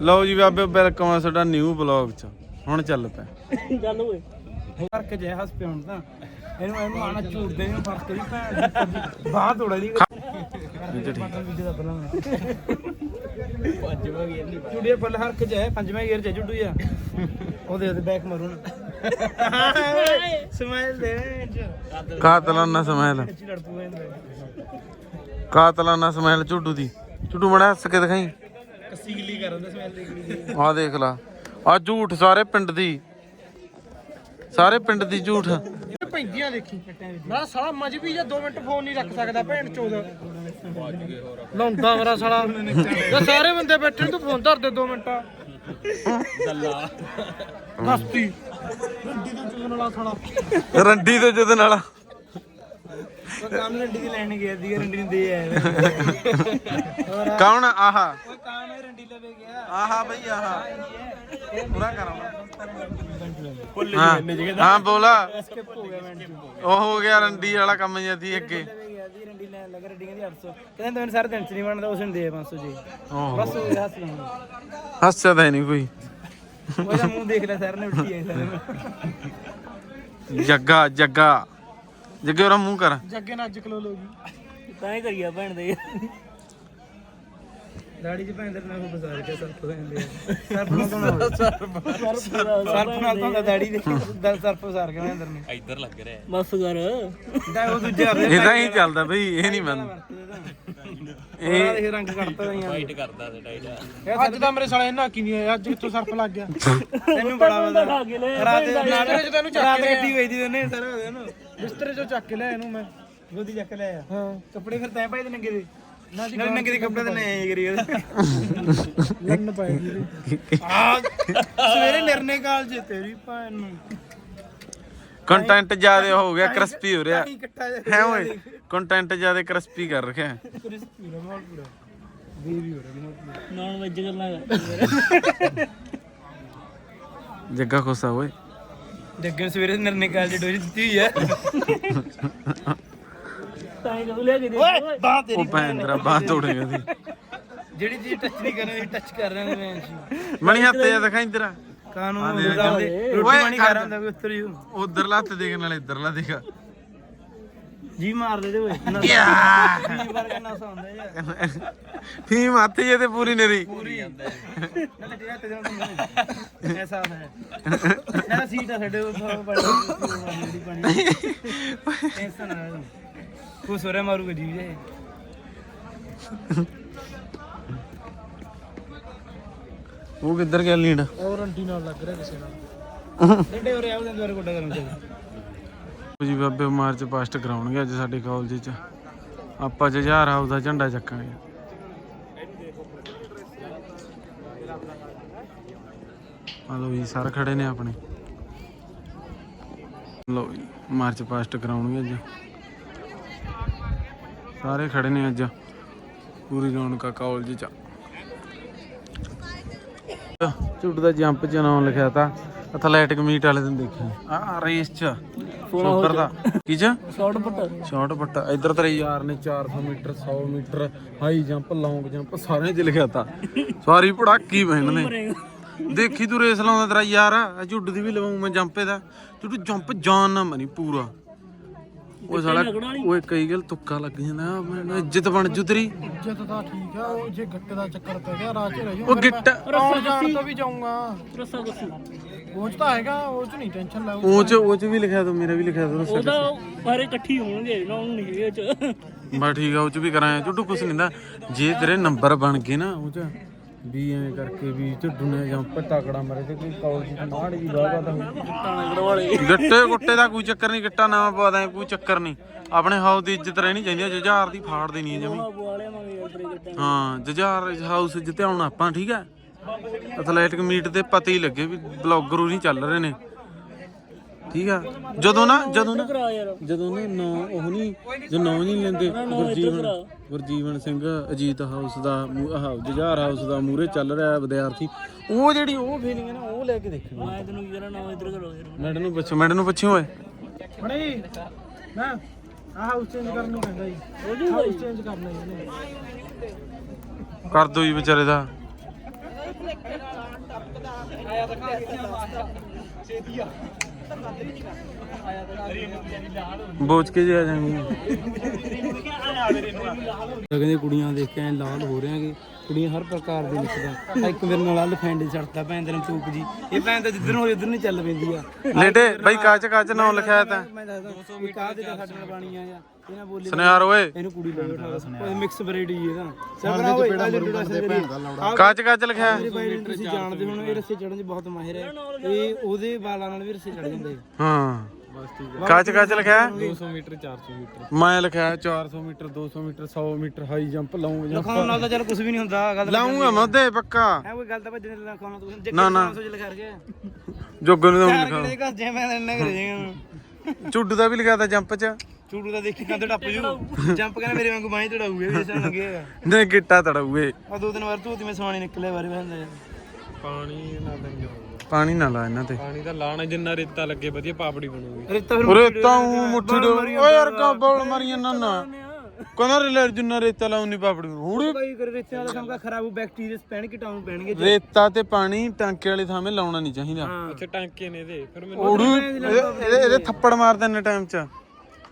ਲਓ ਜੀ ਬਾਬੇ ਵੈਲਕਮ ਆ ਤੁਹਾਡਾ ਨਿਊ ਬਲੌਗ ਚ। ਹੁਣ ਚੱਲ ਪਿਆ। ਚੱਲ ਓਏ। ਫ਼ਰਕ ਜੇ ਹੱਸ ਪਿਆ ਹੁਣ ਤਾਂ। ਇਹਨੂੰ ਇਹਨੂੰ ਆਣਾ ਝੂਟਦੇ ਨੂੰ ਫ਼ਰਕ ਨਹੀਂ ਭੈਣ ਬਾਹ ਤੋੜਾ ਦੀ ਵੀਡੀਓ ਦਾ ਪਹਿਲਾਂ ਪੰਜਵਾਂ ਗੇਅਰ ਨਹੀਂ ਝੂੜੀਏ ਫੁੱਲ ਹਰਕ ਜੇ ਪੰਜਵਾਂ ਗੇਅਰ ਚ ਝੂੜੂ ਆ ਉਹਦੇ ਉਹਦੇ ਬੈਕ ਮਾਰੂ ਨਾ ਸਮਾਈਲ ਦੇ ਕਾਤਲਾਨਾ ਕਾਤਲਾਨਾ ਝੁੱਡੂ ਦੀ। ਝੁੱਡੂ ਮੜਾ ਹੱਸ ਕੇ ਦਿਖਾਈ। ਕੱਸੀ ਗਿੱਲੀ ਕਰ ਦਿੰਦਾ ਸਮੈਲ ਦੇ ਆਹ ਦੇਖ ਲਾ। ਆ ਝੂਠ ਸਾਰੇ ਪਿੰਡ ਦੀ। ਸਾਰੇ ਪਿੰਡ ਦੀ ਝੂਠ। ਪੈਂਦੀਆਂ ਦੇਖੀ। ਮੈਂ ਸਾਲਾ ਮਜ ਵੀ ਜਾਂ 2 ਮਿੰਟ ਫੋਨ ਨਹੀਂ ਰੱਖ ਸਕਦਾ ਭੈਣ ਚੋਦ। ਲਾਉਂਦਾ ਮੇਰਾ ਸਾਲਾ। ਜੇ ਸਾਰੇ ਬੰਦੇ ਬੈਠੇ ਤੂੰ ਫੋਨ ਧਰ ਦੇ 2 ਮਿੰਟ। ਰੰਡੀ ਤੋਂ ਚੁਗਣ ਵਾਲਾ ਸਾਲਾ। ਰੰਡੀ ਤੇ ਜਦ ਨਾਲ ਉਹ ਕੰਮ ਰੰਡੀ ਦੀ ਲੈਣ ਗਿਆ ਦੀ ਰੰਡੀ ਨੂੰ ਦੇ ਆਇਆ। ਹੋਰ ਕੌਣ ਆਹਾ। ਉਹ ਕੰਮ ਹੈ ਰੰਡੀ ਲਵੇ ਗਿਆ। ਆਹਾ ਬਈ ਆਹਾ। ਪੂਰਾ ਕਰਾਉਣਾ। ਹਾਂ। ਹਾਂ ਬੋਲਾ। ਸਕਿਪ ਹੋ ਗਿਆ ਮਿੰਟ ਚ ਉਹ ਹੋ ਗਿਆ ਰੰਡੀ ਵਾਲਾ ਕੰਮ ਜਦੀ ਅੱਗੇ। ਲਵੇ ਗਿਆ ਦੀ ਰੰਡੀ ਲੈਣ ਲੱਗਾ ਰੰਡੀ ਕਹਿੰਦੀ 800 ਕਹਿੰਦਾ ਮੈਨੂੰ ਸਾਰੇ ਦਿਨ ਚ ਨਹੀਂ ਬਣਦਾ ਉਸ ਨੂੰ ਦੇ 500 ਜੀ। ਬਸ ਹੱਸ ਲੈਣਾ ਹੱਸਿਆ ਤਾਂ ਨਹੀਂ ਕੋਈ। ਉਹਦਾ ਮੂੰਹ ਦੇਖ ਲੈ ਸਰ ਨੇ ਉੱਠੀ ਆਈ ਸਾਰੇ। ਨੂੰ ਜੱਗਾ ਜੱਗਾ। ਜੱਗੇ ਉਹਦਾ ਮੂੰਹ ਕਰ। ਜੱਗੇ ਨਾਲ ਅੱਜ ਕਲੋ ਲੋਗੀ ਤਾਂ ਹੀ ਕਰੀਆ ਭੈਣ ਦੇ। ਦਾੜੀ ਚ ਭੈਣ ਦੇ ਨਾਲ ਉਹ ਬਜ਼ਾਰ ਕੇ ਸਰਫ ਕਹਿੰਦੇ ਸਰਫ ਨਾਲ ਤਾਂ ਸਰਫ ਨਾਲ ਤਾਂ ਦਾੜੀ ਦੇ। ਦਲ ਸਰਫ ਬਜ਼ਾਰ ਕੇ ਅੰਦਰ ਨੇ। ਬਸ ਕਰ। ਦਾ ਉਹ ਦੂਜੇ ਇਹਦਾ ਹੀ ਚੱਲਦਾ ਬਈ ਇਹ ਨਹੀਂ ਮੰਨ ਇਹ ਇਹ ਰੰਗ ਕੱਢਤਾ ਦਈਆਂ ਵਾਈਟ ਕਰਦਾ ਤੇ ਟਾਈਟ ਅੱਜ ਤਾਂ ਮੇਰੇ ਸਾਲੇ ਇਹਨਾਂ ਕੀ ਨਹੀਂ ਹੋਇਆ ਅੱਜ ਕਿੱਥੋਂ ਸਰਫ ਲੱਗ ਗਿਆ। ਤੈਨੂੰ ਬੜਾ ਕੇ ਲੈ ਰਾਤ ਦੇ। ਨਾਲੇ ਚ ਤੈਨੂੰ ਚੱਕ ਕੇ ਗੱਡੀ ਵੇਚਦੀ ਉਹਨੇ ਸਾਰਾ ਉਹਦੇ ਬਿਸਤਰੇ ਚੋਂ ਚੱਕ ਕੇ ਲਿਆ ਇਹਨੂੰ ਮੈਂ। ਗੋਦੀ ਚੱਕ ਲਿਆ ਹਾਂ। ਕੱਪੜੇ ਫਿਰ ਤੈਂ ਪਾਏ ਤੇ ਨੰਗੇ ਦੇ। ਨਾ ਜੀ ਨੰਗੇ ਦੇ ਕੱਪੜੇ ਤੇ ਨਹੀਂ ਕਰੀ ਉਹਦੇ। ਲੰਨ ਪਾਏ ਆ ਸਵੇਰੇ ਨਿਰਨੇ ਕਾਲ ਜੇ ਤੇਰੀ ਭੈਣ ਨੂੰ। ਕੰਟੈਂਟ ਜ਼ਿਆਦਾ ਹੋ ਗਿਆ ਕ੍ਰਿਸਪੀ ਹੋ ਰਿਹਾ। ਹੈ ਓਏ ਕੰਟੈਂਟ ਜ਼ਿਆਦਾ ਕ੍ਰਿਸਪੀ ਕਰ ਰੱਖਿਆ। ਕ੍ਰਿਸਪੀ ਦਾ ਮਾਹੌਲ ਪੂਰਾ। ਬੇਬੀ ਹੋ ਰਿਹਾ ਨੌਨ ਵੈਜ ਕਰਨਾ ਜੱਗਾ ਖੋਸਾ ਓਏ। ਜੱਗੇ ਨੂੰ ਸਵੇਰੇ ਨਿਰਨੇ ਕਾਲ ਜੇ ਡੋਜ ਦਿੱਤੀ ਹੋਈ ਹੈ। ਤਾਂ ਹੀ ਲਿਆ ਕੇ ਦੇ ਓਏ ਬਾਹ ਤੇਰੀ ਉਹ ਭੈਣ ਤੇਰਾ ਬਾਹ ਤੋੜੇਗਾ ਦੀ ਜਿਹੜੀ ਚੀਜ਼ ਟੱਚ ਨਹੀਂ ਕਰਨੀ ਟੱਚ ਕਰ ਰਹੇ ਨੇ ਮੈਂ ਮਣੀ ਹੱਥ ਜਿਹਾ ਦਿਖਾਈ ਤੇਰਾ ਕਾਨੂੰਨ ਦੇ ਰੋਟੀ ਪਾਣੀ ਕਰ। ਖਾ ਰਿਹਾ ਹੁੰਦਾ ਵੀ ਉੱਤਰ ਹੀ ਉਧਰ ਲੱਤ ਦੇਖ ਨਾਲ ਇੱਧਰ ਲਾ ਦੇਖ। ਜੀ ਮਾਰ ਦੇ ਦੇ ਓਏ ਨਾ ਵਰਗਾ ਨਾ ਸੌਂਦਾ ਯਾਰ। ਫੀਮ ਹੱਥ ਜੇ ਤੇ ਪੂਰੀ ਨਰੀ। ਪੂਰੀ। ਤੇ ਐਸਾ ਹੈ। ਨਾ ਸੀਟ ਆ ਸਾਡੇ ਉਹ ਪਾਣੀ ਪਾਣੀ ਟੈਨਸ਼ਨ ਨਾ ਕੋ ਸੋਰੇ ਮਾਰੂਗਾ ਜੀ ਜੇ ਉਹ ਕਿੱਧਰ ਗਿਆ ਲੀਡ? ਔਰ ਰੰਟੀ ਨਾਲ ਲੱਗ ਰਿਹਾ ਕਿਸੇ ਨਾਲ। ਡੰਡੇ ਹੋ ਰਿਹਾ ਉਹਦੇ ਦੁਆਰੇ ਕੋਡਾ ਕਰਨ ਚਾਹੀਦਾ ਜੀ ਬਾਬੇ ਮਾਰਚ ਪਾਸਟ ਕਰਾਉਣਗੇ ਅੱਜ ਸਾਡੇ ਕਾਲਜ 'ਚ। ਆਪਾਂ ਜਜਾਰ ਹਾਊਸ ਦਾ ਝੰਡਾ ਚੱਕਾਂਗੇ। ਆ ਲੋ ਜੀ, ਸਰ ਖੜੇ ਨੇ ਆਪਣੇ। ਲੋ ਜੀ ਮਾਰਚ ਪਾਸਟ ਕਰਾਉਣਗੇ ਅੱਜ। ਸਾਰੇ ਖੜੇ ਨੇ ਅੱਜ, ਪੂਰੀ ਰੌਣਕ ਕਾਲਜ 'ਚ। ਝੁੱਟ ਦਾ ਜੰਪ ਚ ਲਿਖਿਆ ਤਾ ਐਥਲੈਟਿਕ ਮੀਟ ਵਾਲੇ ਦਿਨ ਦੇਖਿਆ ਆ ਰੇਸ ਚ। ਸ਼ੋਲਡਰ ਦਾ ਕੀ ਚ? Shot put. ਸ਼ਾਰਟ ਪੱਟਾ। ਇੱਧਰ ਤੇਰੇ ਯਾਰ ਨੇ 400 metre 100 metre high jump long jump ਸਾਰਿਆਂ 'ਚ ਲਿਖਿਆ ਤਾ। ਸਾਰੀ ਪੜਾਕੀ ਬਹਿਣ ਨੇ। ਦੇਖੀ ਤੂੰ ਰੇਸ ਲਾਉਂਦਾ ਤੇਰਾ ਯਾਰ ਆ ਝੁੱਡ ਦੀ ਵੀ ਲਵਾਉਂ ਮੈਂ ਜੰਪੇ ਦਾ। ਤੂੰ ਜੰਪ ਜਾਨ ਨਾ ਮਨੀ ਪੂਰਾ। ਉਹ ਸਾਲਾ ਓਏ ਕਈ ਗੱਲ ਤੁੱਕਾ ਲੱਗ ਜਾਂਦਾ ਮੈਨੂੰ ਇੱਜ਼ਤ ਬਣ ਜੂ ਤੇਰੀ। ਇੱਜ਼ਤ ਤਾਂ ਠੀਕ ਆ ਉਹ ਜੇ ਗੱਟ ਦਾ ਚੱਕਰ ਪੈ ਗਿਆ ਰਾਹ 'ਚ ਰਹਿ ਜਾਊ ਉਹ ਗਿੱਟ ਆਉਣ ਜਾਣ ਤੋਂ ਵੀ ਜਾਊਂਗਾ। ਰੱਸਾ ਗੁੱਸੂ ਉਹ 'ਚ ਤਾਂ ਹੈਗਾ ਉਹ 'ਚ ਨਹੀਂ ਟੈਨਸ਼ਨ ਲੈ ਉਹ ਚ ਉਹ ਚ ਵੀ ਲਿਖਿਆ ਤੂੰ ਮੇਰਾ ਵੀ ਲਿਖਿਆ ਤੂੰ ਉਹਦਾ ਸਾਰੇ ਇਕੱਠੀ ਹੋਣਗੇ ਨਾ ਉਹਨੂੰ ਨਹੀਂ ਇਹ ਚ। ਬਾ ਠੀਕ ਆ ਉਹ ਚ ਵੀ ਕਰਾਂ ਝੁੱਟੂ ਕੁਛ ਨਹੀਂ ਦਾ ਜੇ ਤੇਰੇ ਨੰਬਰ ਬਣ ਗਏ ਨਾ ਉਹ ਚ ਵੀ ਐਂ ਕਰਕੇ ਵੀ ਝੁੱਡੂ ਨੇ ਜਾਂ ਪਤਾ ਕੜਾ ਮਰੇ ਤੇ ਕੋਈ ਕਾਲਜ ਦੀ ਮਾੜ ਜੀ ਬਾਗਾ ਤਾਂ ਗੱਟੇ ਗੁੱਟੇ ਦਾ ਕੋਈ ਚੱਕਰ ਨਹੀਂ ਗੱਟਾ ਨਵਾਂ ਪਵਾ ਦਾਂ ਕੋਈ ਚੱਕਰ ਨਹੀਂ। ਆਪਣੇ ਹਾਊਸ ਦੀ ਇੱਜ਼ਤ ਰਹਿਣੀ ਚਾਹੀਦੀ ਹੈ ਜੁਝਾਰ ਦੀ ਫਾੜ ਦੇਣੀ ਹੈ ਜਮੀ। ਹਾਂ ਜੁਝਾਰ ਹਾਊਸ ਜਿੱਤੇ ਆਉਣਾ ਆਪਾਂ ਠੀਕ ਹੈ ਐਥਲੈਟਿਕ ਮੀਟ ਤੇ ਪਤਾ ਹੀ ਲੱਗੇ ਵੀ ਬਲੌਗਰ ਨਹੀਂ ਚੱਲ ਰਹੇ ਨੇ। ਠੀਕ ਆ? ਜਦੋਂ ਨਾ ਜਦੋਂ ਨਾ ਜਦੋਂ ਨਾ ਨੌ ਉਹ ਨਹੀਂ ਜੋ ਨੌ ਨਹੀਂ ਲੈਂਦੇ ਗੁਰਜੀਵਨ ਗੁਰਜੀਵਨ ਸਿੰਘ ਅਜੀਤ ਹਾਊਸ ਦਾ ਮੂ- ਆਹ ਜੁਝਾਰ ਹਾਊਸ ਦਾ ਮੂਰੇ ਚੱਲ ਰਿਹਾ ਵਿਦਿਆਰਥੀ। ਉਹ ਜਿਹੜੀ ਉਹ ਫੀਲਿੰਗ ਹੈ ਨਾ ਉਹ ਲੈ ਕੇ ਦੇਖਣੀ ਮੈਂ ਤੈਨੂੰ ਕੀ ਕਰਾਂ ਨਾ ਇੱਧਰ ਕਰੋ ਯਾਰ। ਮੈਡਮ ਨੂੰ ਪੁੱਛੋ ਮੈਡਮ ਨੂੰ ਪੁੱਛਿਓ ਓਏ। ਬਣੇ? ਨਾ ਆਹ ਹਾਊਸ ਚੇਂਜ ਕਰਨ ਨੂੰ ਕਹਿੰਦਾ ਜੀ। ਹੋ ਜੂ ਹਾਊਸ ਚੇਂਜ ਕਰਨਾ ਜੀ। ਕਰ ਦੋ ਜੀ ਵਿਚਾਰੇ ਦਾ। ਬੋਚ ਕੇ ਜਾ ਜਾਣਗੇ। ਕਹਿੰਦੇ ਕੁੜੀਆਂ ਦੇਖ ਕੇ ਐਂ ਲਾਲ ਹੋ ਰਹੀਆਂਗੇ ਕੁੜੀਆਂ ਹਰ ਪ੍ਰਕਾਰ ਦੇ ਲਿਖਦਾ ਇੱਕ ਮੇਰੇ ਨਾਲ ਆਲ ਫੈਂਡੇ ਛੜਦਾ ਭੈਣ ਦੇ ਨੂੰ ਚੂਕ ਜੀ। ਇਹ ਭੈਣ ਤਾਂ ਜਿੱਧਰ ਨੂੰ ਉਧਰ ਨਹੀਂ ਚੱਲ ਪੈਂਦੀ ਆ। ਲੇਟੇ ਬਾਈ ਕਾਚ ਕਾਚ ਨਾਮ ਲਿਖਿਆ ਤਾਂ? ਮੈਂ ਦੱਸਦਾ ਇੱਕ ਆਹ ਦੇ ਤਾਂ ਸਾਡੇ ਨਾਲ ਬਾਣੀ ਆ? ਇਹਨਾਂ ਬੋਲੀ ਸੁਨਿਆਰ ਓਏ। ਇਹਨੂੰ ਕੁੜੀ ਲੈ ਬਿਠਾ ਮਿਕਸ ਬਰੀਡ ਹੀ ਇਹਦਾ। ਸਭਰਾ ਹੋਏ ਆ ਇੰਟਰੋਡਕਸ਼ਨ ਕਰੀ ਕਾਚ ਕਾਚ ਲਿਖਿਆ? ਮੇਰੇ ਬਾਈ ਨੂੰ ਤੁਸੀਂ ਜਾਣਦੇ ਹੋ ਇਹ ਰੱਸੇ ਚੜਨ 'ਚ ਬਹੁਤ ਮਾਹਿਰ ਹੈ। ਇਹ ਉਹਦੇ ਵਾਲਾਂ ਨਾਲ ਵੀ ਰੱਸੇ ਚੜ ਜਾਂਦੇ। ਹਾਂ। ਕਾਚ ਕਾਚ ਲਿਖਿਆ? 200 ਮੀਟਰ 400 ਮੀਟਰ। ਮੈਂ ਲਿਖਿਆ 400 metre 200 metre 100 metre high jump long jump ਲਿਖਾਉਣ ਨਾਲ ਤਾਂ ਚੱਲ ਕੁਝ ਵੀ ਨਹੀਂ ਹੁੰਦਾ ਗੱਲ ਲਾਉਂਗਾ ਮੈਂ ਉਹਦੇ ਪੱਕਾ। ਹੈ ਕੋਈ ਗੱਲ ਤਾਂ ਭੱਜਣ ਦੇ ਲਿਖਾਉਣਾ ਤੁਸੀਂ ਜੇ ਨਾ, ਨਾ। 500 ਚ ਲਿਖਾ ਰਗੇ ਜੋਗਨ ਨੂੰ ਯਾਰ ਲਿਖਾ ਜੇ ਮੈਂ ਇੰਨਾ ਕਰ ਜਾਏਗਾ ਚੁੱਡੂ ਦਾ ਵੀ ਲਿਖਿਆ ਤਾਂ ਜੰਪ ਚ? ਚੂੜੂ ਦਾ ਦੇਖੀ ਕੰਦ ਟੱਪ ਜੂ। ਜੰਪ ਕਹਿੰਦਾ ਮੇਰੇ ਵਾਂਗੂ ਬਾਹੀਂ ਚੜਾਊਗੇ ਵੀ ਇਸਾਂ ਲੱਗੇਗਾ ਨੇ ਗਿੱਟਾ ਤੜਾਉਏ ਆ ਦੋ ਦਿਨ ਵਾਰ ਧੂਤੀ ਮੈਂ ਸਵਾਣੀ ਨਿਕਲੇ ਬਾਰੇ ਬੰਦੇ ਪਾਣੀ ਨਾ ਦਿੰਦੇ ਪਾਣੀ ਨਾ ਲਾ ਇਹਨਾਂ ਤੇ। ਪਾਣੀ ਤਾਂ ਲਾਣਾ ਜਿੰਨਾ ਰੇਤਾ ਲੱਗੇ ਵਧੀਆ ਪਾਪੜੀ ਬਣੂਗੀ। ਰੇਤਾ ਫਿਰ ਉਰੇ ਤਾਂ ਊਂ ਮੁੱਠੀ ਦੇ ਓਏ ਯਾਰ ਕਾ ਬੋਲ ਮਾਰੀਆਂ ਨਾ ਨਾ। ਕਹਿੰਦਾ ਰਿਲੇ ਜਿੰਨਾ ਰੇਤਾ ਲਾਉਣੀ ਪਾਪੜੀ ਨੂੰ। ਹੁੜੀ ਕੋਈ ਕਰ ਰੇਤੇ ਵਾਲਾ ਸਮਕਾ ਖਰਾਬ ਹੋ ਬੈਕਟੀਰੀਆ ਪੈਣ ਕੀਟਾਣੂ ਪੈਣਗੇ ਰੇਤਾ ਤੇ ਪਾਣੀ ਟਾਂਕੇ ਵਾਲੀ ਥਾਵੇਂ ਲਾਉਣਾ ਨਹੀਂ ਚਾਹੀਦਾ। ਅੱਛਾ ਟਾਂਕੇ ਨੇ ਇਹਦੇ। ਫਿਰ ਮੈਨੂੰ ਇਹਦੇ ਇਹਦੇ- ਥੱਪੜ ਮਾਰਦੇ ਨੇ ਟਾਈਮ ਚ।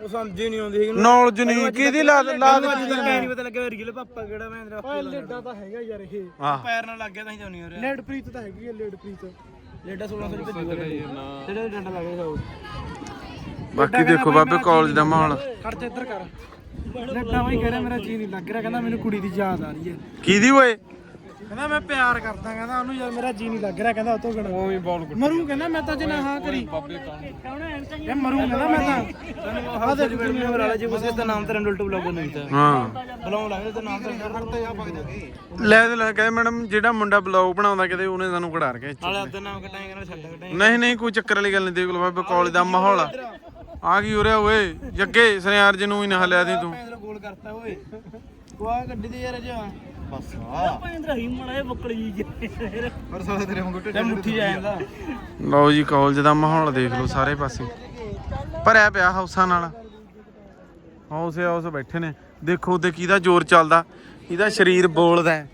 ਉਹ ਸਮਝੇ ਨਹੀਂ ਆਉਂਦੀ ਹੈਗੀ। ਨੌਲੇਜ ਨਹੀਂ ਕਿਹਦੀ ਲਾ ਲਾ ਦੇ ਅੱਜ ਤੱਕ ਨਹੀਂ ਪਤਾ ਲੱਗਿਆ ਰੀਅਲ ਪਾਪਾ ਕਿਹੜਾ ਮੈਂ ਤੇਰਾ ਲੇਡਾ ਤਾਂ ਹੈਗਾ ਯਾਰ ਇਹ। ਹਾਂ। ਪੈਰ ਨਾਲ ਲੱਗ ਗਿਆ ਤਾਂ ਹੀ ਤਾਂ ਨਹੀਂ ਹੋ ਰਿਹਾ। ਲੇਡ ਪ੍ਰੀਤ ਤਾਂ ਹੈਗੀ ਹੈ ਲੇਡ ਪ੍ਰੀਤ ਲੇਡਾ 1600 ਰੁਪਏ ਦੀ ਜਿਹੜਾ ਡੰਡਾ ਲੱਗ ਗਿਆ ਬਾਕੀ ਦੇਖੋ ਬਾਬੇ ਕਾਲਜ ਦਾ ਮਾਹੌਲ। ਖੜ ਜਾ ਇੱਧਰ ਕਰ। ਲੇਡਾ ਬਾਈ ਕਹਿ ਰਿਹਾ ਮੇਰਾ ਜੀ ਨਹੀਂ ਲੱਗ ਰਿਹਾ ਕਹਿੰਦਾ ਮੈਨੂੰ ਕੁੜੀ ਦੀ ਯਾਦ ਆ ਰਹੀ ਹੈ। ਕਿਹਦੀ ਓਏ? ਕਹਿੰਦਾ ਮੈਂ ਪਿਆਰ ਕਰਦਾ ਕਹਿੰਦਾ ਉਹਨੂੰ ਯਾਰ ਮੇਰਾ ਜੀ ਨਹੀਂ ਲੱਗ ਰਿਹਾ ਕਹਿੰਦਾ ਉਹ ਤੋਂ ਗਣਾ। ਉਵੇਂ ਬਾਲ ਮਰੂ ਕਹਿੰਦਾ ਮੈਂ ਤਾਂ ਜੇ ਨਾ ਹਾਂ ਕਰੀ। ਇਹ ਮਰੂ ਕਹਿੰਦਾ ਮੈਂ ਤਾਂ। ਆਹ ਦੇਖ ਤੂੰ ਮੇਰਾ ਵਾਲਾ ਜੀ ਉਸੇ ਦਾ ਨਾਮ ਤੇ ਰੰਡਲ ਟੂ ਬਲੌਗਰ ਨਹੀਂ ਤਾਂ ਹਾਂ। ਬੁਲਾਉਣ ਲੱਗ ਤੇ ਨਾਮ ਤੇ ਰੰਡਲ ਆ ਪਾ ਲੈ ਕਹੇ ਮੈਡਮ ਜਿਹੜਾ ਮੁੰਡਾ ਬਲੌਗ ਬਣਾਉਂਦਾ ਕਿਤੇ ਉਹਨੇ ਸਾਨੂੰ ਕਢਾ ਰਖਿਆ ਨਾਲੇ ਆਪਦਾ ਨਾਮ ਕਟਾਏਗਾ ਨਾਲ ਛੱਡ ਕਟਾਏਗਾ ਨਹੀਂ ਨਹੀਂ ਕੋਈ ਚੱਕਰ ਵਾਲੀ ਗੱਲ ਨਹੀਂ ਦੇਖ ਲਓ ਬਾਬੇ ਕਾਲਜ ਦਾ ਮਾਹੌਲ ਆ। ਆ ਗਈ ਉਰੇ ਓਏ? ਜੱਗੇ ਸੁਨਿਆਰ ਜੀ ਨੂੰ ਹੀ ਨਾ ਹਲਿਆ ਦੀ ਤੂੰ। ਮੈਂ ਗੋਲ ਕਰਤਾ ਓਏ। ਤੂੰ ਆ ਗੱਡੀ ਦੇ ਯਾਰ ਅਜਾ। ਬਸ। ਆ ਭੈਂਦਰਾ ਹੀ ਮੜਾ ਇਹ ਬੱਕੜੀ ਜੀ ਪਰ ਸਾਲੇ ਤੇਰੇ ਵਾਂਗੂ ਟੱਟੇ ਮੁੱਠੀ ਜਾਂਦਾ। ਲਓ ਜੀ ਕਾਲਜ ਦਾ ਮਾਹੌਲ ਦੇਖ ਲਓ ਸਾਰੇ ਪਾਸੇ। ਭਰਿਆ ਪਿਆ ਹਾਊਸਾਂ ਨਾਲ। ਹਾਊਸੇ ਹਾਊਸ ਬੈਠੇ ਨੇ। ਦੇਖੋ ਉਹਦੇ ਕਿਹਦਾ ਜ਼ੋਰ ਚੱਲਦਾ ਇਹਦਾ ਸਰੀਰ ਬੋਲਦਾ ਹੈ।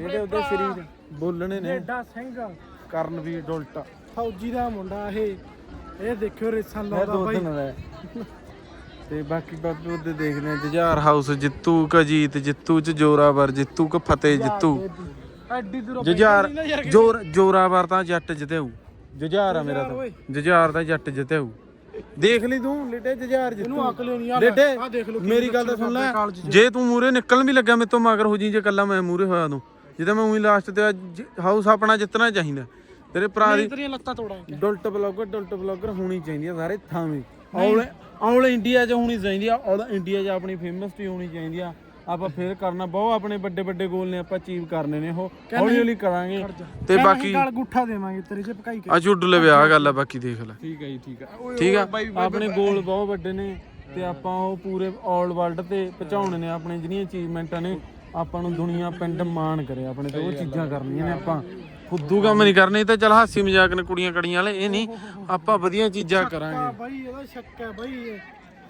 ਇਹਦੇ ਉਹਦੇ ਸਰੀਰ ਬੋਲਣੇ ਨੇ। ਲੇਡਾ ਸਿੰਘ। ਕਰਨਵੀਰ ਡੋਲਟਾ। ਫੌਜੀ ਦਾ ਮੁੰਡਾ ਇਹ। ਇਹ ਦੇਖਿਓ ਰੇਸਾਂ ਲਾਉਂਦਾ ਬਾਈ। ਦਾ। ਤੇ ਬਾਕੀ ਬਾਬੇ ਉਹਦੇ ਦੇਖਦੇ ਆ ਜੁਝਾਰ ਹਾਊਸ ਜਿੱਤੂ ਕ ਜੀਤ ਜਿੱਤੂ ਚ ਜੋਰਾਵਰ ਜਿੱਤੂ ਕ ਫਤਿਹ ਜਿੱਤੂ। ਐਡੀ ਦੂਰੋਂ ਜੁਝਾਰ ਜੋਰ ਜੋਰਾਵਰ ਤਾਂ ਜੱਟ ਜਿੱਤਿਆਊ ਜੁਝਾਰ ਆ ਮੇਰਾ ਤਾਂ। ਜੁਝਾਰ ਦਾ ਜੱਟ ਜਿੱਤਿਆਊ ਦੇਖ ਲਈ ਤੂੰ ਲਿਟੇ ਜੁਝਾਰ ਜਿੱਤੂ। ਅਕਲ ਨਹੀਂ ਆ ਲਿਟੇ ਆ ਦੇਖ ਲਓ ਮੇਰੀ ਗੱਲ ਤਾਂ ਸੁਣ ਲੈ। ਜੇ ਤੂੰ ਮੂਰੇ ਨਿਕਲਣ ਵੀ ਲੱਗਿਆ ਮੇਰੇ ਤੋਂ ਮਗਰ ਹੋ ਜੀ ਜੇ ਕੱਲਾ ਮੈਂ ਮੂਰੇ ਹੋਇਆ ਤੂੰ। ਜਿੱਦਾਂ ਮੈਂ ਉਹੀ ਲਾਸਟ ਤੇ ਹਾਊਸ ਆਪਣਾ ਜਿੱਤਣਾ ਚਾਹੀਦਾ। ਤੇਰੇ ਭਰਾ ਦੀ ਤੇਰੀਆਂ ਲੱਤਾਂ ਤੋੜਾਂ ਡੁਲਟ ਬਲੌਗਰ ਡੁਲਟ ਬਲੌਗਰ ਹੋਣੀ ਚਾਹੀਦੀ ਆ ਸਾਰੇ ਥਾਵੇਂ। ਆਲ ਆਲ ਇੰਡੀਆ 'ਚ ਹੋਣੀ ਚਾਹੀਦੀ ਆ ਆਲ ਇੰਡੀਆ 'ਚ ਆਪਣੀ ਫੇਮਸ ਟੀ ਹੋਣੀ ਚਾਹੀਦੀ ਆ। ਆਪਾਂ ਫੇਰ ਕਰਨਾ ਬਹੁਤ ਆਪਣੇ ਵੱਡੇ ਵੱਡੇ ਗੋਲ ਨੇ ਆਪਾਂ ਅਚੀਵ ਕਰਨੇ ਨੇ ਉਹ। ਹੌਲੀ ਹੌਲੀ ਕਰਾਂਗੇ। ਤੇ ਬਾਕੀ ਗਲ ਗੁੱਠਾ ਦੇਵਾਂਗੇ ਤੇਰੇ ਚ ਪਕਾਈ ਕੇ ਆ ਝੁੱਡੂ ਲੈ ਵਿਆਹ ਗੱਲ ਆ ਬਾਕੀ ਦੇਖ ਲੈ। ਠੀਕ ਹੈ ਜੀ ਠੀਕ ਹੈ ਠੀਕ ਆ? ਆਪਣੇ ਗੋਲ ਬਹੁਤ ਵੱਡੇ ਨੇ ਤੇ ਆਪਾਂ ਉਹ ਪੂਰੇ ਆਲ ਵਰਲਡ ਤੇ ਪਹੁੰਚਾਉਣੇ ਨੇ ਆਪਣੇ ਜਿਹੜੀਆਂ ਅਚੀਵਮੈਂਟਾਂ ਨੇ ਆਪਾਂ ਨੂੰ ਦੁਨੀਆ ਪਿੰਡ ਮਾਣ ਕਰੇ ਆਪਣੇ ਤੇ ਉਹ ਚੀਜ਼ਾਂ ਕਰਨੀਆਂ ਨੇ ਆਪਾਂ। ਫੁੱਦੂ ਕੰਮ ਨਹੀਂ ਕਰਨੇ ਤਾਂ ਚਲ ਹਾਸੀ ਮਜ਼ਾਕ ਨੇ ਕੁੜੀਆਂ ਕੜੀਆਂ ਵਾਲੇ ਇਹ ਨਹੀਂ। ਆਪਾਂ ਵਧੀਆ ਚੀਜ਼ਾਂ ਕਰਾਂਗੇ। ਬਾਈ ਇਹਦਾ ਸ਼ੱਕ ਹੈ ਬਾਈ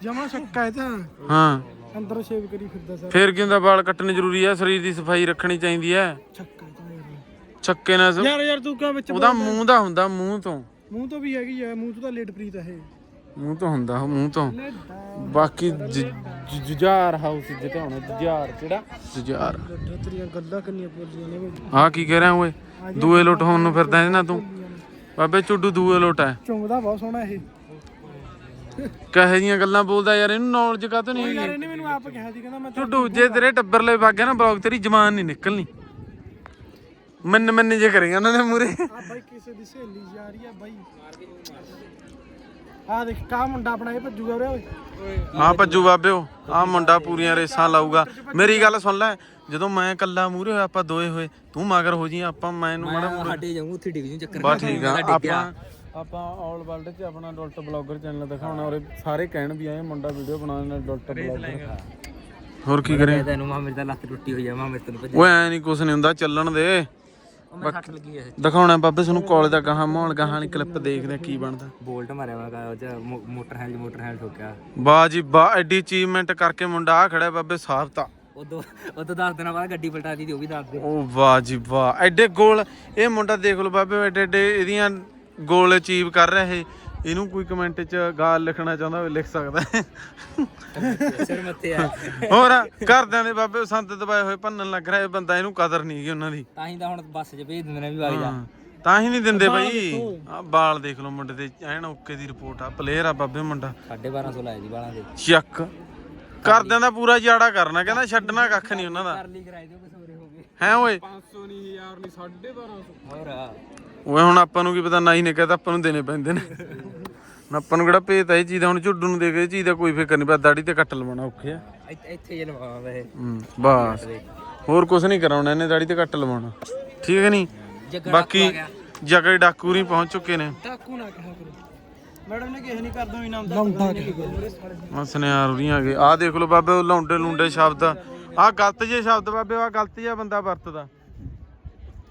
ਜਮਾ ਸ਼ੱਕ ਹੈ ਤਾਂ। ਹਾਂ। ਅੰਦਰ ਸ਼ੇਵ ਕਰੀ ਫਿਰਦਾ ਸਰ। ਫੇਰ ਕੀ ਹੁੰਦਾ ਵਾਲ ਕੱਟਣੇ ਜ਼ਰੂਰੀ ਆ? ਸਰੀਰ ਦੀ ਸਫ਼ਾਈ ਰੱਖਣੀ ਚਾਹੀਦੀ ਹੈ ਹੈ। ਛੱਕੇ ਨਾਲ ਯਾਰ ਯਾਰ ਤੂੰ ਕਾ ਵਿੱਚ ਉਹਦਾ ਮੂੰਹ ਦਾ ਹੁੰਦਾ ਮੂੰਹ ਤੋਂ। ਮੂੰਹ ਤੋਂ ਵੀ ਹੈਗੀ ਆ ਮੂੰਹ ਤੋਂ ਤਾਂ ਲੇਟ ਪ੍ਰੀਤ ਹੈ ਮੂੰਹ ਤੋਂ ਹੁੰਦਾ ਉਹ ਮੂੰਹ ਤੋਂ। ਬਾਕੀ ਜ- ਜ- ਜੁਝਾਰ ਹਾਊਸ ਜਿਤਾਉਣਾ ਜੁਝਾਰ ਕਿਹੜਾ? ਜੁਝਾਰ ਲੱਡਾ ਤੇਰੀਆਂ ਗੱਲਾਂ ਕੰਨੀਆਂ ਬੋਲੀਆਂ ਨੇ ਆ ਕੀ ਕਹਿ ਰਿਹਾ ਓਏ? ਦੂਏ ਲੋਟ ਹੋਣ ਨੂੰ ਫਿਰਦਾ ਇਹਦੇ ਨਾਲ ਤੂੰ। ਬਾਬੇ ਚੁੱਡੂ ਦੂਏ ਲੋਟ ਹੈ। ਚੁੰਮਦਾ ਬਹੁਤ ਸੋਹਣਾ ਇਹ। ਕਹੇ ਜੀਆਂ ਗੱਲਾਂ ਬੋਲਦਾ ਯਾਰ ਇਹਨੂੰ ਨੌਲੇਜ ਕਾਹਤੋਂ ਨਹੀਂ ਯਾਰ ਇਹਨੇ ਮੈਨੂੰ ਆਪ ਕਿਹਾ ਸੀ ਕਹਿੰਦਾ ਮੈਂ ਤਾਂ ਚੁੱਡੂ ਜੇ ਤੇਰੇ ਟੱਬਰ ਲਈ ਵਗ ਗਿਆ ਨਾ ਬਲੌਗ ਤੇਰੀ ਜ਼ਬਾਨ ਨਹੀਂ ਨਿਕਲਣੀ। ਮੰਨ ਮੰਨ ਜੇ ਕਰੇਗਾ ਉਹਨਾਂ ਦੇ ਮੂਰੇ ਆ ਬਾਈ ਕਿਸੇ ਦੀ ਸਹੇਲੀ ਜਾ ਰਹੀ ਆ ਬਾਈ। ਆ ਦੇਖ ਕਾ ਮੁੰਡਾ ਆਪਣਾ ਇਹ ਭੱਜੂਗਾ ਉਰੇ ਓਏ। ਹਾਂ ਭੱਜੂ ਬਾਬਿਓ ਆ ਮੁੰਡਾ ਪੂਰੀਆਂ ਰੇਸਾਂ ਲਾਊਗਾ। ਮੇਰੀ ਗੱਲ ਸੁਣ ਲੈ ਜਦੋਂ ਮੈਂ ਕੱਲਾ ਮੂਰੇ ਹੋਇਆ ਆਪਾਂ ਦੋਏ ਹੋਏ ਤੂੰ ਮਗਰ ਹੋ ਜੀ ਆਪਾਂ ਮੈਨੂੰ ਮੜਾ ਸਾਡੇ ਜਾਊਂ ਉੱਥੇ ਡਿੱਗ ਜੂ ਚੱਕਰ ਬਾ ਠੀਕ ਆ ਆਪਾਂ ਆਪਾਂ ਆਲ ਵਰਲਡ 'ਚ ਆਪਣਾ ਡੋਲਟ ਬਲੌਗਰ ਚੈਨਲ ਦਿਖਾਉਣਾ ਔਰ ਸਾਰੇ ਕਹਿਣ ਵੀ ਆਏ ਮੁੰਡਾ ਵੀਡੀਓ ਬਣਾਉਣ ਨਾਲ ਡੋਲਟ ਬਲੌਗਰ ਹੋਰ ਕੀ ਕਰੇ ਤੈਨੂੰ ਮਾ ਮੇਰੀ ਤਾਂ ਲੱਤ ਟੁੱਟੀ ਹੋਈ ਆ ਮਾ ਮੇਰੇ ਤੈਨੂੰ ਭੱਜ ਓਏ ਐ ਨਹੀਂ ਕੁਛ ਨਹੀਂ ਹੁੰਦਾ ਚੱਲਣ ਦੇ। ਮੈਂ ਸੱਟ ਲੱਗੀ ਐ ਦਿਖਾਉਣਾ ਬਾਬੇ ਤੁਹਾਨੂੰ ਕਾਲਜ ਦਾ ਗਾਹਾਂ ਮਾਹੌਲ ਗਾਹਾਂ ਵਾਲੀ ਕਲਿੱਪ ਦੇਖਦੇ ਕੀ ਬਣਦਾ। ਬੋਲਟ ਮਾਰਿਆ ਵਾ ਉਹ ਚ ਮੋਟਰ ਹੈਂਡ ਮੋਟਰ ਹੈਂਡ ਠੋਕਿਆ। ਵਾਹ ਜੀ ਵਾਹ ਐਡੀ ਅਚੀਵਮੈਂਟ ਕਰਕੇ ਮੁੰਡਾ ਆ ਖੜਾ ਬਾਬੇ ਸਾਫਤਾ ਉਦੋਂ ਉਦੋਂ 10 ਦਿਨਾਂ ਬਾਅਦ ਗੱਡੀ ਪਲਟਾ ਦੀ ਤੇ ਉਹ ਵੀ ਦੱਸ ਦੇ ਉਹ ਵਾਹ ਜੀ ਵਾਹ ਐਡੇ ਗੋਲ ਇਹ ਮੁੰਡਾ ਦੇਖ ਲਓ ਬਾਬੇ ਐਡੇ ਐਡੇ ਇਹਦੀਆਂ ਗੋਲ ਅਚੀਵ ਕਰ ਰਿਹਾ ਇਹ। ਇਹਨੂੰ ਕੋਈ ਕਮੈਂਟ 'ਚ ਗਾਲ ਲਿਖਣਾ ਚਾਹੁੰਦਾ ਹੋਵੇ ਲਿਖ ਸਕਦਾ। ਹੈ। ਸਿਰ ਮੱਥੇ ਆ। ਹੋਰ ਘਰਦਿਆਂ ਦੇ ਬਾਬੇ ਸੰਤ ਦਬਾਏ ਹੋਏ ਭੰਨਣ ਲੱਗ ਰਿਹਾ ਇਹ ਬੰਦਾ ਇਹਨੂੰ ਕਦਰ ਨਹੀਂ ਗਈ ਉਹਨਾਂ ਦੀ। ਤਾਂ ਹੀ ਤਾਂ ਹੁਣ ਬੱਸ 'ਚ ਭੇਜ ਦਿੰਦੇ ਨੇ ਵੀ ਵਗ ਜਾ ਹਾਂ, ਤਾਂ ਹੀ ਨਹੀਂ ਦਿੰਦੇ ਬਾਈ। ਆ ਬਾਲ ਦੇਖ ਲਓ ਮੁੰਡੇ ਦੇ ਐਨ ਓਕੇ ਦੀ ਰਿਪੋਰਟ ਆ ਪਲੇਅਰ ਆ ਬਾਬੇ ਮੁੰਡਾ। 1250 ਲਾਏ ਦੀ ਵਾਲਾਂ ਦੇ। ਚੱਕ ਘਰਦਿਆਂ ਦਾ ਪੂਰਾ ਜਾੜਾ ਕਰਨਾ ਕਹਿੰਦਾ ਛੱਡਣਾ ਕੱਖ ਨਹੀਂ ਉਹਨਾਂ ਦਾ। ਕਰਲੀ ਕਰਾਈ ਦਿਓ ਕਸੋਰੇ ਹੋ ਗਏ। ਹੈ ਓਏ? 500 ਨਹੀਂ ਯਾਰ ਨਹੀਂ 1250 ਹੋਰ। ਓਏ ਹੁਣ ਆਪਾਂ ਨੂੰ ਕੀ ਪਤਾ ਨਾਈ ਨੇ ਕਹਤਾ ਆਪਾਂ ਨੂੰ ਦੇਣੇ ਪੈਂਦੇ ਨੇ। ਆਪਾਂ ਨੂੰ ਕਿਹੜਾ ਭੇਤ ਇਹ ਚੀਜ਼ ਦਾ ਹੁਣ ਝੁੱਡੂ ਨੂੰ ਦੇ ਕੇ ਇਹ ਚੀਜ਼ ਦਾ ਕੋਈ ਫਿਕਰ ਨਹੀਂ ਪਾ ਦਾੜੀ ਤੇ ਕੱਟ ਲਵਾਉਣਾ ਔਖੇ ਆ। ਇੱਥੇ ਇੱਥੇ ਜੇ ਲਵਾਵਾਂ ਵੈਸੇ। ਹੂੰ, ਬਸ। ਹੋਰ ਕੁਝ ਨਹੀਂ ਕਰਾਉਣਾ ਇਹਨੇ ਦਾੜੀ ਤੇ ਕੱਟ ਲਵਾਉਣਾ। ਠੀਕ ਹੈ ਨਹੀਂ? ਬਾਕੀ ਜਗੜ ਡਾਕੂ ਨਹੀਂ ਪਹੁੰਚ ਚੁੱਕੇ ਨੇ। ਟਾਕੂ ਨਾ ਕਿਹਾ ਕਰੋ। ਮੈਡਮ ਨੇ ਕਿਸੇ ਨਹੀਂ ਕਰ ਦੋ ਇਨਾਮ ਦਾ ਲੌਂਡਾ ਉਰੀਆਂ ਆ ਗਏ ਆਹ ਦੇਖ ਲਓ ਬਾਬੇ ਉਹ ਲੌਂਡੇ ਲੁੰਡੇ ਸ਼ਬਦ। ਆਹ ਗਲਤ ਜੇ ਸ਼ਬਦ ਬਾਬੇ ਆਹ ਗਲਤ ਜਿਹਾ ਬੰਦਾ ਵਰਤਦਾ।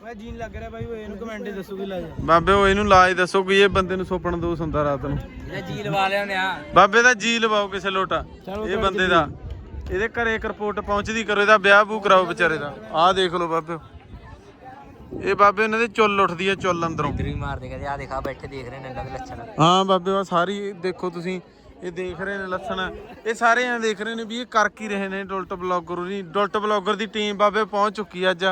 ਓਏ ਜੀਨ ਲੱਗ ਰਿਹਾ ਬਾਈ ਓਏ ਇਹਨੂੰ ਕਮੈਂਟ ਦੱਸੋ ਕੀ ਲਾ ਜਾ। ਬਾਬੇ ਉਹ ਇਹਨੂੰ ਲਾਜ ਦੱਸੋ ਕਿ ਇਹ ਬੰਦੇ ਨੂੰ ਸੁਪਨ ਦੋਸ ਹੁੰਦਾ ਰਾਤ ਨੂੰ। ਇਹਦਾ ਜੀ ਲਵਾ ਲਿਆਉਂਦੇ ਆ ਬਾਬੇ ਦਾ ਜੀ ਲਵਾਓ ਕਿਸੇ ਲੋਟਾ। ਇਹ ਬੰਦੇ ਦਾ। ਇਹਦੇ ਘਰੇ ਇੱਕ ਰਿਪੋਰਟ ਪਹੁੰਚਦੀ ਕਰੋ ਇਹਦਾ ਵਿਆਹ ਬੂ ਕਰਾਓ ਵਿਚਾਰੇ ਦਾ। ਆਹ ਦੇਖ ਲਓ ਬਾਬੇ। ਇਹ ਬਾਬੇ ਉਹਨਾਂ ਦੇ ਚੁੱਲ ਉੱਠਦੀ ਹੈ ਚੁੱਲ ਅੰਦਰੋਂ। ਇਧਰ ਵੀ ਮਾਰਦੇ ਕਹਿੰਦੇ ਆ ਦੇਖਾ ਬੈਠੇ ਦੇਖ ਰਹੇ ਨੇ ਇਹਨਾਂ ਦੇ ਲੱਛਣ। ਹਾਂ ਬਾਬੇ ਉਹ ਸਾਰੀ ਦੇਖੋ ਤੁਸੀਂ ਇਹ ਦੇਖ ਰਹੇ ਨੇ ਲੱਛਣ। ਇਹ ਸਾਰੇ ਐਂ ਦੇਖ ਰਹੇ ਨੇ ਵੀ ਇਹ ਕਰ ਕੀ ਰਹੇ ਨੇ ਡੁਲਟ ਬਲੌਗਰ ਦੀ ਡੁਲਟ ਬਲੌਗਰ ਦੀ ਟੀਮ ਬਾਬੇ ਪਹੁੰਚ ਚੁੱਕੀ ਆ ਅੱਜ।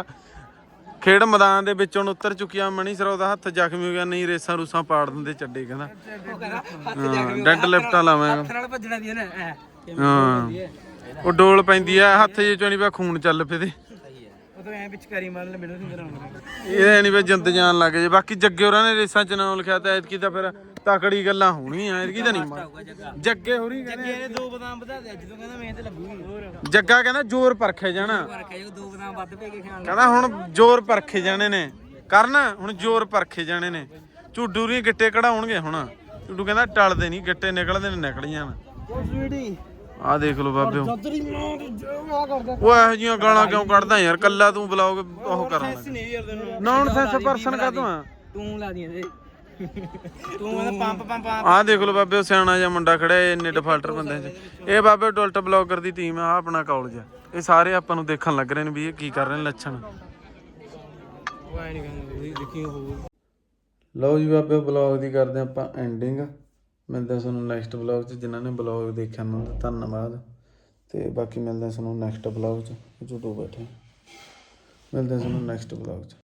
ਖੇਡ ਮੈਦਾਨ ਦੇ ਵਿੱਚੋਂ ਉੱਤਰ ਚੁੱਕੀ ਆ ਮਣੀ ਸਰੋ ਦਾ ਹੱਥ ਜ਼ਖਮੀ ਹੋ ਗਿਆ ਨਹੀਂ ਰੇਸਾਂ ਰੂਸਾਂ ਪਾੜ ਦਿੰਦੇ ਚੱਡੇ ਕਹਿੰਦਾ। ਹਾਂ ਡੈਡ ਲਿਫਟਾਂ ਲਾਵਾਂਗਾ ਹੱਥ ਨਾਲ ਭੱਜਣਾ ਦੀ ਨਾ ਹਾਂ। ਉਹ ਡੋਲ ਪੈਂਦੀ ਆ ਹੱਥ ਜੇ ਚੋਂ ਨਹੀਂ ਪਿਆ ਖੂਨ ਚੱਲ ਪਏ ਤੇ। ਉਹ ਤਾਂ ਐ ਵਿੱਚ ਕਰੀ ਮਾਰਨ ਮੈਨੂੰ ਨਹੀਂ ਕਰਾਉਣਾ ਇਹ ਨਹੀਂ ਵੀ ਜਿੰਦ ਜਾਨ ਲੱਗ ਜੇ। ਬਾਕੀ ਜੱਗੇ ਹੋਰਾਂ ਨੇ ਰੇਸਾਂ ਚ ਨਾਮ ਲਿਖਿਆ ਤਾਂ ਐਤਕੀ ਤਾਂ ਫਿਰ ਤਕੜੀ ਗੱਲਾਂ ਹੋਣੀਆਂ ਐਤਕੀ ਤਾਂ ਨਹੀਂ ਮਾਰ- ਜੱਗੇ। ਹੋਰੀ ਕਹਿੰਦੇ ਇਹਨੇ ਦੋ ਬਦਾਮ ਵਧਾ ਦੇ ਅੱਜ ਤੋਂ ਕਹਿੰਦਾ ਮਿਹਨਤ ਲੱਗੂਗੀ। ਹੋਰ। ਜੱਗਾ ਕਹਿੰਦਾ ਜ਼ੋਰ ਪਰਖੇ ਜਾਣਾ। ਪਰ ਕਹੇ ਦੋ ਬਦਾਮ ਵੱਧ ਪੈ ਕੇ ਖਾਣ ਕਹਿੰਦਾ ਹੁਣ ਜ਼ੋਰ ਪਰਖੇ ਜਾਣੇ ਨੇ। ਕਰਨ ਹੁਣ ਜ਼ੋਰ ਪਰਖੇ ਜਾਣੇ ਨੇ। ਝੁੱਡੂ ਰੀ ਗਿੱਟੇ ਕਢਾਉਣਗੇ ਹੁਣ। ਝੁੱਡੂ ਕਹਿੰਦਾ ਟਲਦੇ ਨਹੀਂ ਗਿੱਟੇ ਨਿਕਲਦੇ ਨੇ ਨਿਕਲ ਜਾਣ। ਸਵੀਟੀ ਆਹ ਦੇਖ ਲਓ ਬਾਬੇ ਤੇਰੀ ਮਾਂ ਦੀ ਜੋ ਆ ਕਰਦਾ। ਉਹ ਇਹੋ ਜੀਆਂ ਗਾਲਾਂ ਕਿਉਂ ਕੱਢਦਾ ਯਾਰ? ਕੱਲਾ ਤੂੰ ਬਲੌਗ ਉਹ ਕਰਨ ਲੱਗਾ ਨਹੀਂ ਯਾਰ ਤੈਨੂੰ। ਨੌਨ ਸੈਂਸ ਪਰਸਨ ਕਾ ਤੂੰ ਆ? ਤੂੰ ਲਾ ਦੀਆਂ ਦੇ ਤੂੰ ਕਹਿੰਦਾ ਪੰਪ ਪੰਪ ਆ ਆਹ ਦੇਖ ਲਓ ਬਾਬੇ ਉਹ ਸਿਆਣਾ ਜਿਹਾ ਮੁੰਡਾ ਇਹ ਇੰਨੇ ਡਿਫਾਲਟਰ ਬੰਦੇ ਚ। ਇਹ ਬਾਬੇ ਡੁਲਟ ਬਲੌਗਰ ਦੀ ਟੀਮ ਆ ਆਪਣਾ ਕਾਲਜ ਆ ਇਹ ਸਾਰੇ ਆਪਾਂ ਨੂੰ ਦੇਖਣ ਲੱਗ ਰਹੇ ਨੇ ਵੀ ਇਹ ਕੀ ਕਰ ਰਹੇ ਨੇ ਲੱਛਣ। ਉਹ ਐ ਨਹੀਂ ਕਹਿੰਦਾ ਉਹਦੀ ਦੇਖੀ ਹੋਊ ਲਓ ਜੀ ਬਾਬੇ ਬਲੌਗ ਦੀ ਕਰਦੇ ਆਪਾਂ ਐਂਡਿੰਗ ਮਿਲਦਾ ਹਾਂ ਤੁਹਾਨੂੰ ਨੈਕਸਟ ਬਲੌਗ 'ਚ, ਜਿਨ੍ਹਾਂ ਨੇ ਬਲੌਗ ਦੇਖਿਆ ਉਹਨਾਂ ਦਾ ਧੰਨਵਾਦ। ਤੇ ਬਾਕੀ ਮਿਲਦੇ ਹਾਂ ਤੁਹਾਨੂੰ ਨੈਕਸਟ ਬਲੌਗ 'ਚ ਜੋ ਬੈਠੇ ਮਿਲਦੇ ਹਾਂ ਤੁਹਾਨੂੰ ਨੈਕਸਟ ਬਲੌਗ 'ਚ।